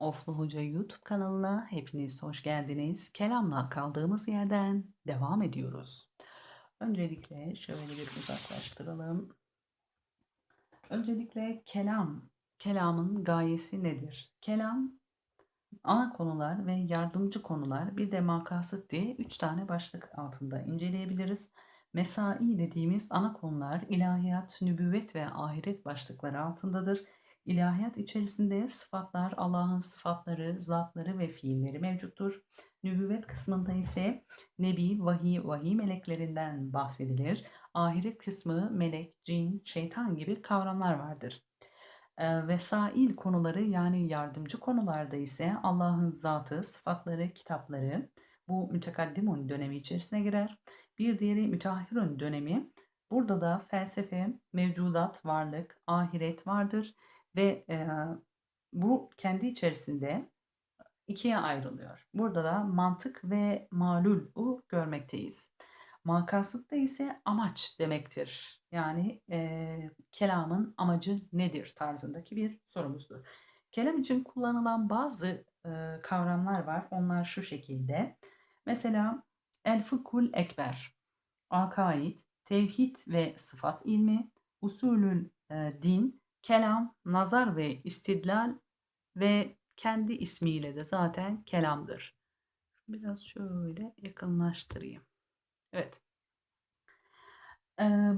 Oflu Hoca YouTube kanalına hepiniz hoş geldiniz. Kelamla kaldığımız yerden devam ediyoruz. Öncelikle şöyle bir uzaklaştıralım. Öncelikle kelam. Kelamın gayesi nedir? Kelam ana konular ve yardımcı konular bir de makasıt diye üç tane başlık altında inceleyebiliriz. Mesai dediğimiz ana konular ilahiyat, nübüvvet ve ahiret başlıkları altındadır. İlahiyat içerisinde sıfatlar, Allah'ın sıfatları, zatları ve fiilleri mevcuttur. Nübüvvet kısmında ise nebi, vahiy, vahiy meleklerinden bahsedilir. Ahiret kısmı melek, cin, şeytan gibi kavramlar vardır. E, vesail konuları yani yardımcı konularda ise Allah'ın zatı, sıfatları, kitapları bu mütekaddimun dönemi içerisine girer. Bir diğeri müteahhirun dönemi. Burada da felsefe, mevcudat, varlık, ahiret vardır ve e, bu kendi içerisinde ikiye ayrılıyor. Burada da mantık ve malul'u görmekteyiz. Makasıt da ise amaç demektir. Yani e, kelamın amacı nedir tarzındaki bir sorumuzdur. Kelam için kullanılan bazı e, kavramlar var. Onlar şu şekilde. Mesela el fıkhul ekber, akaid, tevhid ve sıfat ilmi, usulül e, din, kelam, nazar ve istidlal ve kendi ismiyle de zaten kelamdır. Biraz şöyle yakınlaştırayım. Evet.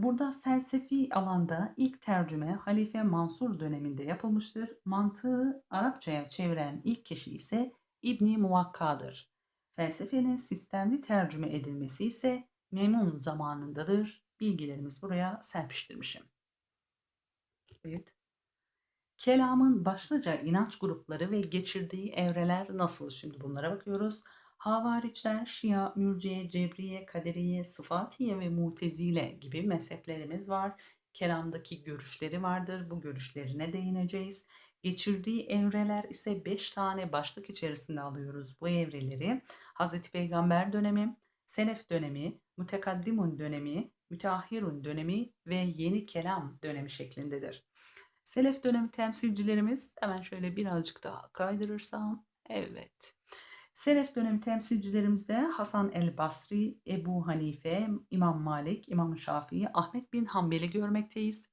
Burada felsefi alanda ilk tercüme Halife Mansur döneminde yapılmıştır. Mantığı Arapçaya çeviren ilk kişi ise İbni Muvakka'dır. Felsefenin sistemli tercüme edilmesi ise Memun zamanındadır. Bilgilerimiz buraya serpiştirmişim. Evet. Kelamın başlıca inanç grupları ve geçirdiği evreler nasıl? Şimdi bunlara bakıyoruz. Havariçler, Şia, Mürciye, Cebriye, Kaderiye, Sıfatiye ve Mutezile gibi mezheplerimiz var. Kelamdaki görüşleri vardır. Bu görüşlerine değineceğiz. Geçirdiği evreler ise 5 tane başlık içerisinde alıyoruz bu evreleri. Hazreti Peygamber dönemi, Selef dönemi, Mütekaddimun dönemi, Müteahhirun dönemi ve Yeni Kelam dönemi şeklindedir. Selef dönemi temsilcilerimiz hemen şöyle birazcık daha kaydırırsam evet. Selef dönemi temsilcilerimizde Hasan el Basri, Ebu Hanife, İmam Malik, İmam Şafii, Ahmet bin Hanbel'i görmekteyiz.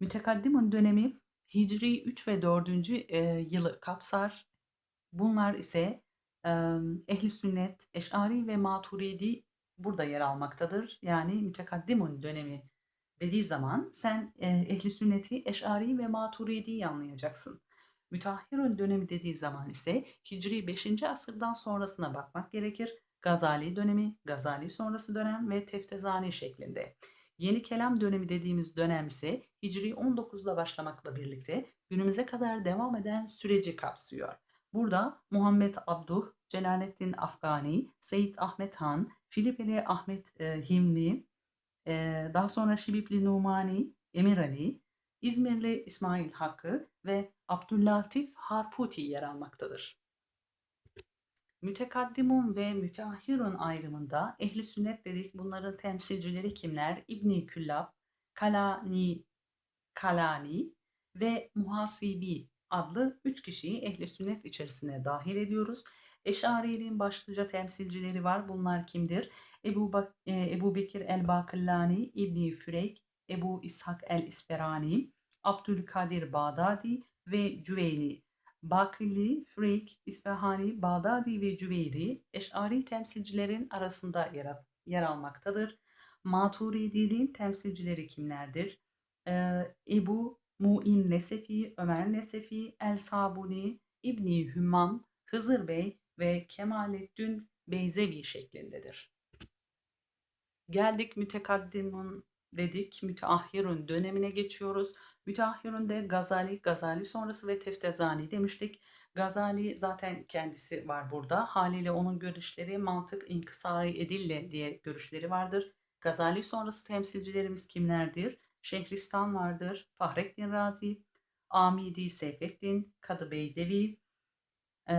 Mütekaddimun dönemi Hicri 3 ve 4. E, yılı kapsar. Bunlar ise e, Ehli Sünnet, Eş'ari ve Maturidi burada yer almaktadır. Yani mütekaddimun dönemi dediği zaman sen e, Ehli Sünneti, Eş'ari ve Maturidi'yi anlayacaksın. Müteahhirun dönemi dediği zaman ise Hicri 5. asırdan sonrasına bakmak gerekir. Gazali dönemi, Gazali sonrası dönem ve Teftezani şeklinde. Yeni kelam dönemi dediğimiz dönem ise Hicri 19'la başlamakla birlikte günümüze kadar devam eden süreci kapsıyor. Burada Muhammed Abduh, Celaleddin Afgani, Seyit Ahmet Han, Filipeli Ahmet e, Himli, e, daha sonra Şibipli Numani, Emir Ali, İzmirli İsmail Hakkı ve Abdüllatif Harputi yer almaktadır. Mütekaddimun ve müteahhirun ayrımında ehli sünnet dedik bunların temsilcileri kimler? İbni Küllab, Kalani, Kalani ve Muhasibi adlı üç kişiyi ehli sünnet içerisine dahil ediyoruz. Eşariliğin başlıca temsilcileri var. Bunlar kimdir? Ebu, Bak e, Ebu Bekir el-Bakillani, İbni Füreyk, Ebu İshak el-İsperani, Abdülkadir Bağdadi ve Cüveyni. Bakili, Füreyk, İsfahani, Bağdadi ve Cüveyri Eş'ari temsilcilerin arasında yer, yer almaktadır. Maturidi'nin temsilcileri kimlerdir? Ee, Ebu Mu'in Nesefi, Ömer Nesefi, El Sabuni, İbni Hümmam, Hızır Bey ve Kemalettin Beyzevi şeklindedir. Geldik mütekaddimun dedik, müteahhirun dönemine geçiyoruz. Müteahhirun de Gazali, Gazali sonrası ve Teftezani demiştik. Gazali zaten kendisi var burada. Haliyle onun görüşleri mantık inkısai edille diye görüşleri vardır. Gazali sonrası temsilcilerimiz kimlerdir? Şehristan vardır, Fahrettin Razi, Amidi Seyfettin, Kadı Beydevi, e,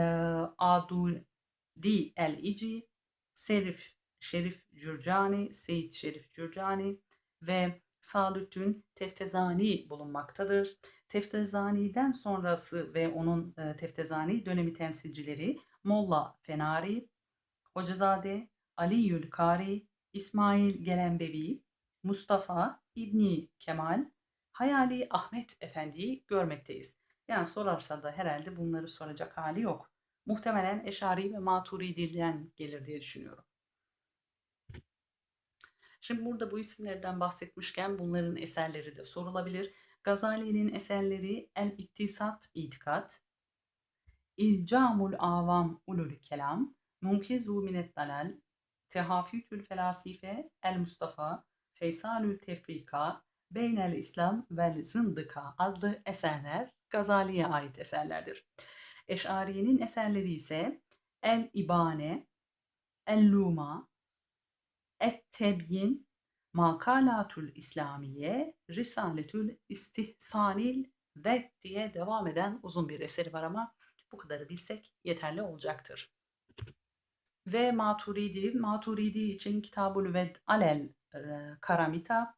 Adudi El-İci, Serif Şerif Cürcani, Seyit Şerif Cürcani ve Salütün Teftezani bulunmaktadır. Teftezani'den sonrası ve onun e, Teftezani dönemi temsilcileri Molla Fenari, Hocazade, Ali Yülkari, İsmail Gelenbevi, Mustafa İbni Kemal, Hayali Ahmet Efendi'yi görmekteyiz. Yani sorarsa da herhalde bunları soracak hali yok. Muhtemelen Eşari ve Maturidi'den gelir diye düşünüyorum. Şimdi burada bu isimlerden bahsetmişken bunların eserleri de sorulabilir. Gazali'nin eserleri El İktisat İtikat, İlcamul Avam Ulul Kelam, Munkizu Minet Dalal, Tehafütül Felasife, El Mustafa, Feysalül Tefrika, Beynel İslam vel Zındıka adlı eserler Gazali'ye ait eserlerdir. Eş'ari'nin eserleri ise El İbane, El Luma, Et Tebyin, Makalatul İslamiye, Risaletül İstihsanil ve diye devam eden uzun bir eseri var ama bu kadarı bilsek yeterli olacaktır. Ve Maturidi, Maturidi için Kitabul Ved Alel Karamita,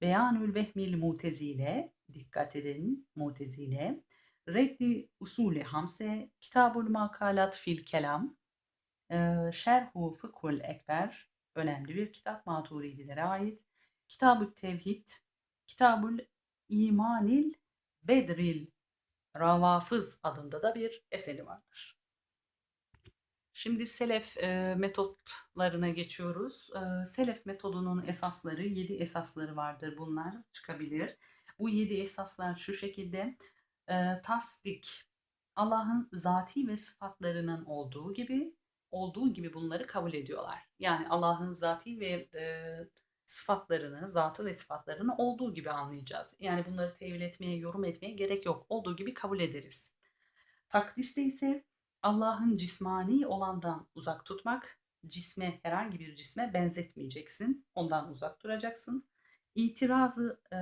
Beyanül Vehmil Mutezile, dikkat edin Mutezile, Reddi Usulü Hamse, Kitabul Makalat Fil Kelam, e, Şerhu Fıkhul Ekber, önemli bir kitap Maturidilere ait. Kitab-ı Tevhid, Kitabul İmanil Bedril Ravafız adında da bir eseri vardır. Şimdi selef e, metotlarına geçiyoruz. E, selef metodunun esasları, 7 esasları vardır bunlar çıkabilir. Bu 7 esaslar şu şekilde e, tasdik, Allah'ın zati ve sıfatlarının olduğu gibi olduğu gibi bunları kabul ediyorlar. Yani Allah'ın zati ve e, sıfatlarını, zatı ve sıfatlarını olduğu gibi anlayacağız. Yani bunları tevil etmeye, yorum etmeye gerek yok. Olduğu gibi kabul ederiz. Takdiste ise Allah'ın cismani olandan uzak tutmak, cisme herhangi bir cisme benzetmeyeceksin. Ondan uzak duracaksın. İtirazı e,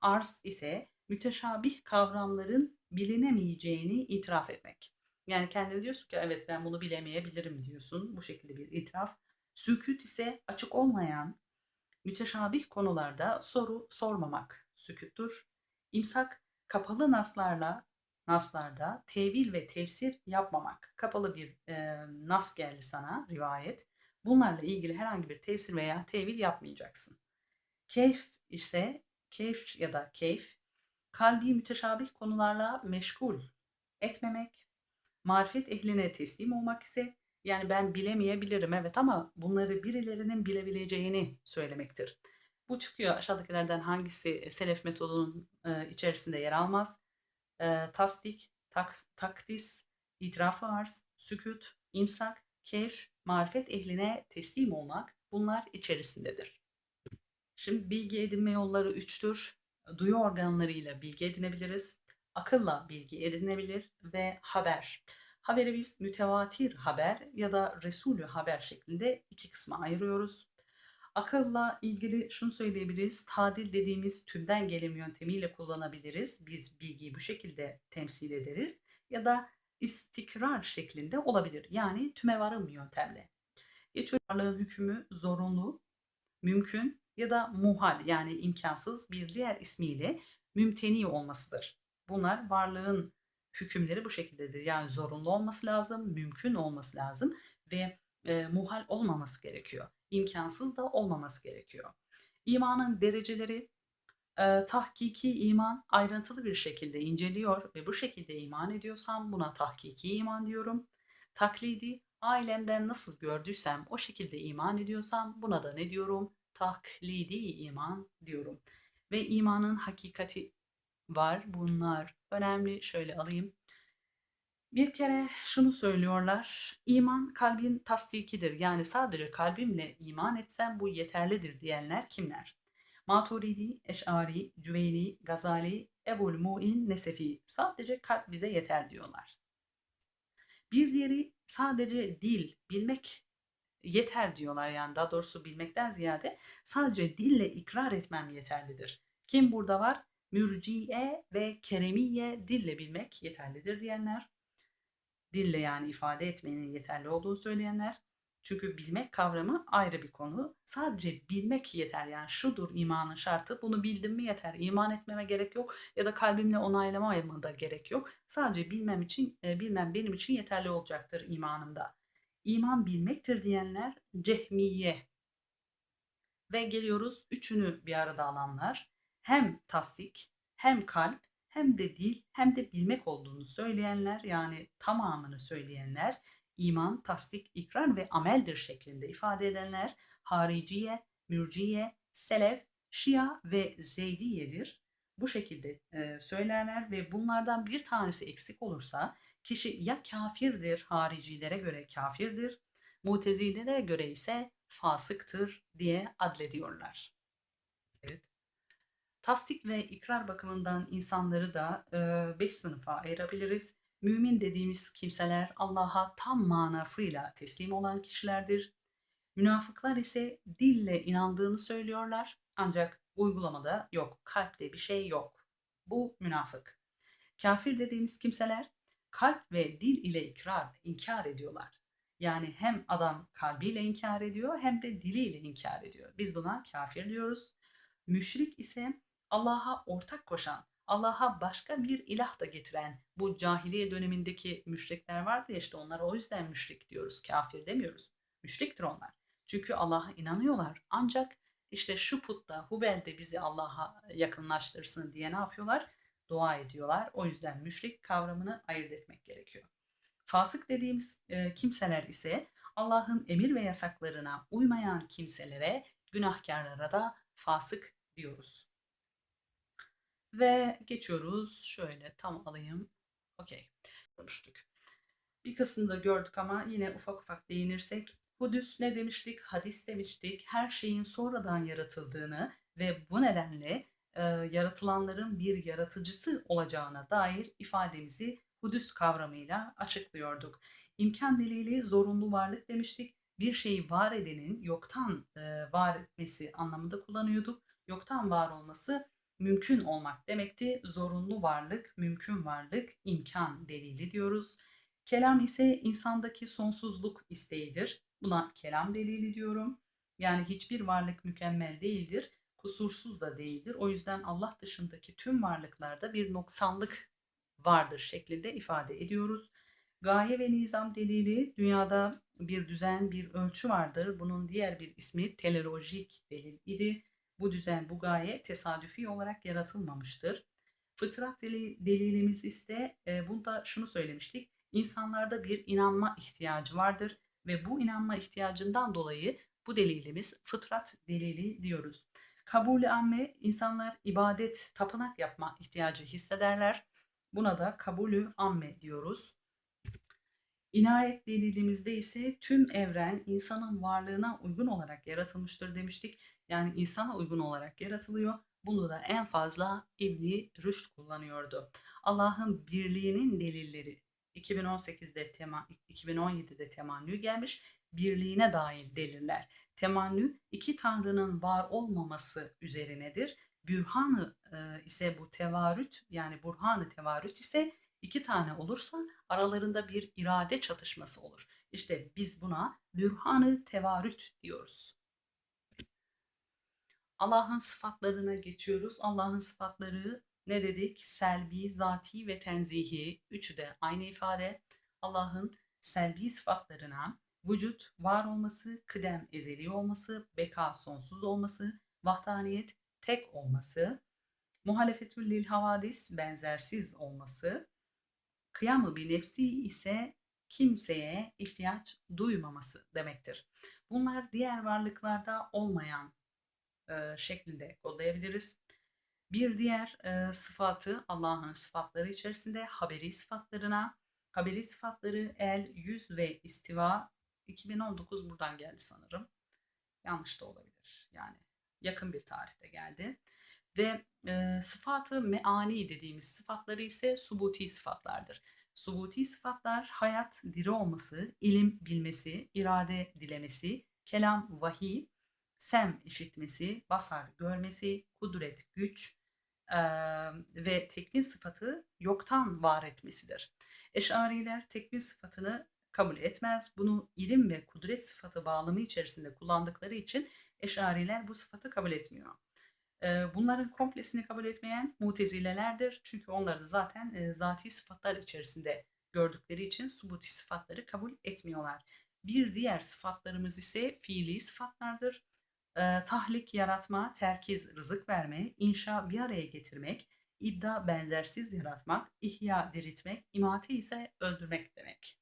arz ise müteşabih kavramların bilinemeyeceğini itiraf etmek. Yani kendine diyorsun ki evet ben bunu bilemeyebilirim diyorsun. Bu şekilde bir itiraf. Sükut ise açık olmayan müteşabih konularda soru sormamak süküttür. İmsak kapalı naslarla naslarda tevil ve tefsir yapmamak. Kapalı bir e, nas geldi sana rivayet. Bunlarla ilgili herhangi bir tefsir veya tevil yapmayacaksın. Keyf ise keyf ya da keyf kalbi müteşabih konularla meşgul etmemek, marifet ehline teslim olmak ise yani ben bilemeyebilirim evet ama bunları birilerinin bilebileceğini söylemektir. Bu çıkıyor aşağıdakilerden hangisi selef metodunun içerisinde yer almaz? E, tasdik, tak, takdis, itiraf arz, sükut, imsak, keş, marifet ehline teslim olmak bunlar içerisindedir. Şimdi bilgi edinme yolları üçtür. Duyu organlarıyla bilgi edinebiliriz akılla bilgi edinebilir ve haber. Haberi biz mütevatir haber ya da Resulü haber şeklinde iki kısma ayırıyoruz. Akılla ilgili şunu söyleyebiliriz. Tadil dediğimiz tümden gelim yöntemiyle kullanabiliriz. Biz bilgiyi bu şekilde temsil ederiz. Ya da istikrar şeklinde olabilir. Yani tüme varım yöntemle. Geçiyor varlığın hükmü zorunlu, mümkün ya da muhal yani imkansız bir diğer ismiyle mümteni olmasıdır. Bunlar varlığın hükümleri bu şekildedir. Yani zorunlu olması lazım, mümkün olması lazım ve e, muhal olmaması gerekiyor. İmkansız da olmaması gerekiyor. İmanın dereceleri e, tahkiki iman ayrıntılı bir şekilde inceliyor ve bu şekilde iman ediyorsam buna tahkiki iman diyorum. Taklidi ailemden nasıl gördüysem o şekilde iman ediyorsam buna da ne diyorum? Taklidi iman diyorum. Ve imanın hakikati var. Bunlar önemli. Şöyle alayım. Bir kere şunu söylüyorlar. İman kalbin tasdikidir. Yani sadece kalbimle iman etsem bu yeterlidir diyenler kimler? Maturidi, Eş'ari, Cüveyni, Gazali, Ebul Mu'in, Nesefi. Sadece kalp bize yeter diyorlar. Bir diğeri sadece dil, bilmek yeter diyorlar. Yani daha doğrusu bilmekten ziyade sadece dille ikrar etmem yeterlidir. Kim burada var? mürciye ve keremiye dille bilmek yeterlidir diyenler, dille yani ifade etmenin yeterli olduğunu söyleyenler, Çünkü bilmek kavramı ayrı bir konu. Sadece bilmek yeter. Yani şudur imanın şartı. Bunu bildim mi yeter. İman etmeme gerek yok ya da kalbimle onaylamama da gerek yok. Sadece bilmem için e, bilmem benim için yeterli olacaktır imanımda. İman bilmektir diyenler cehmiye. Ve geliyoruz üçünü bir arada alanlar. Hem tasdik, hem kalp, hem de dil, hem de bilmek olduğunu söyleyenler yani tamamını söyleyenler iman, tasdik, ikrar ve ameldir şeklinde ifade edenler hariciye, mürciye, selef, şia ve zeydiyedir. Bu şekilde e, söylerler ve bunlardan bir tanesi eksik olursa kişi ya kafirdir, haricilere göre kafirdir, mutezilere göre ise fasıktır diye adlediyorlar. Evet. Tasdik ve ikrar bakımından insanları da e, beş sınıfa ayırabiliriz. Mümin dediğimiz kimseler Allah'a tam manasıyla teslim olan kişilerdir. Münafıklar ise dille inandığını söylüyorlar ancak uygulamada yok, kalpte bir şey yok. Bu münafık. Kafir dediğimiz kimseler kalp ve dil ile ikrar, inkar ediyorlar. Yani hem adam kalbiyle inkar ediyor hem de diliyle inkar ediyor. Biz buna kafir diyoruz. Müşrik ise Allah'a ortak koşan, Allah'a başka bir ilah da getiren bu cahiliye dönemindeki müşrikler vardı ya işte onlara o yüzden müşrik diyoruz, kafir demiyoruz. Müşriktir onlar. Çünkü Allah'a inanıyorlar. Ancak işte şu putta, Hubel'de bizi Allah'a yakınlaştırsın diye ne yapıyorlar? Dua ediyorlar. O yüzden müşrik kavramını ayırt etmek gerekiyor. Fasık dediğimiz e, kimseler ise Allah'ın emir ve yasaklarına uymayan kimselere, günahkarlara da fasık diyoruz. Ve geçiyoruz. Şöyle tam alayım. Okey. Konuştuk. Bir kısımda gördük ama yine ufak ufak değinirsek. Hudüs ne demiştik? Hadis demiştik. Her şeyin sonradan yaratıldığını ve bu nedenle e, yaratılanların bir yaratıcısı olacağına dair ifademizi Hudüs kavramıyla açıklıyorduk. İmkan delili zorunlu varlık demiştik. Bir şeyi var edenin yoktan e, var etmesi anlamında kullanıyorduk. Yoktan var olması mümkün olmak demekti. Zorunlu varlık, mümkün varlık, imkan delili diyoruz. Kelam ise insandaki sonsuzluk isteğidir. Buna kelam delili diyorum. Yani hiçbir varlık mükemmel değildir, kusursuz da değildir. O yüzden Allah dışındaki tüm varlıklarda bir noksanlık vardır şeklinde ifade ediyoruz. Gaye ve nizam delili dünyada bir düzen, bir ölçü vardır. Bunun diğer bir ismi teleolojik delil idi. Bu düzen, bu gaye tesadüfi olarak yaratılmamıştır. Fıtrat delilimiz ise e, bunda şunu söylemiştik. İnsanlarda bir inanma ihtiyacı vardır ve bu inanma ihtiyacından dolayı bu delilimiz fıtrat delili diyoruz. Kabul-i amme insanlar ibadet, tapınak yapma ihtiyacı hissederler. Buna da kabulü amme diyoruz. İnayet delilimizde ise tüm evren insanın varlığına uygun olarak yaratılmıştır demiştik. Yani insana uygun olarak yaratılıyor. Bunu da en fazla İbni Rüşd kullanıyordu. Allah'ın birliğinin delilleri 2018'de tema, 2017'de temannü gelmiş. Birliğine dair deliller. Temannü iki tanrının var olmaması üzerinedir. Bürhanı e, ise bu tevarüt yani burhanı tevarüt ise iki tane olursa aralarında bir irade çatışması olur. İşte biz buna bürhanı tevarüt diyoruz. Allah'ın sıfatlarına geçiyoruz. Allah'ın sıfatları ne dedik? Selbi, zati ve tenzihi. Üçü de aynı ifade. Allah'ın selbi sıfatlarına vücut, var olması, kıdem, ezeli olması, beka, sonsuz olması, vahdaniyet, tek olması, muhalefetül lil havadis, benzersiz olması, kıyamı bir nefsi ise kimseye ihtiyaç duymaması demektir. Bunlar diğer varlıklarda olmayan e, şeklinde kodlayabiliriz. Bir diğer e, sıfatı Allah'ın sıfatları içerisinde haberi sıfatlarına, haberi sıfatları el, yüz ve istiva 2019 buradan geldi sanırım. Yanlış da olabilir. Yani yakın bir tarihte geldi. Ve e, sıfatı meani dediğimiz sıfatları ise subuti sıfatlardır. Subuti sıfatlar hayat, diri olması, ilim bilmesi, irade dilemesi, kelam vahiy, sem işitmesi, basar görmesi, kudret güç e, ve tekvin sıfatı yoktan var etmesidir. Eşariler tekvin sıfatını kabul etmez. Bunu ilim ve kudret sıfatı bağlamı içerisinde kullandıkları için Eşariler bu sıfatı kabul etmiyor. Bunların komplesini kabul etmeyen mutezilelerdir. Çünkü onları da zaten zati sıfatlar içerisinde gördükleri için subuti sıfatları kabul etmiyorlar. Bir diğer sıfatlarımız ise fiili sıfatlardır. Ee, tahlik, yaratma, terkiz, rızık verme, inşa bir araya getirmek, ibda benzersiz yaratmak, ihya diriltmek, imate ise öldürmek demek.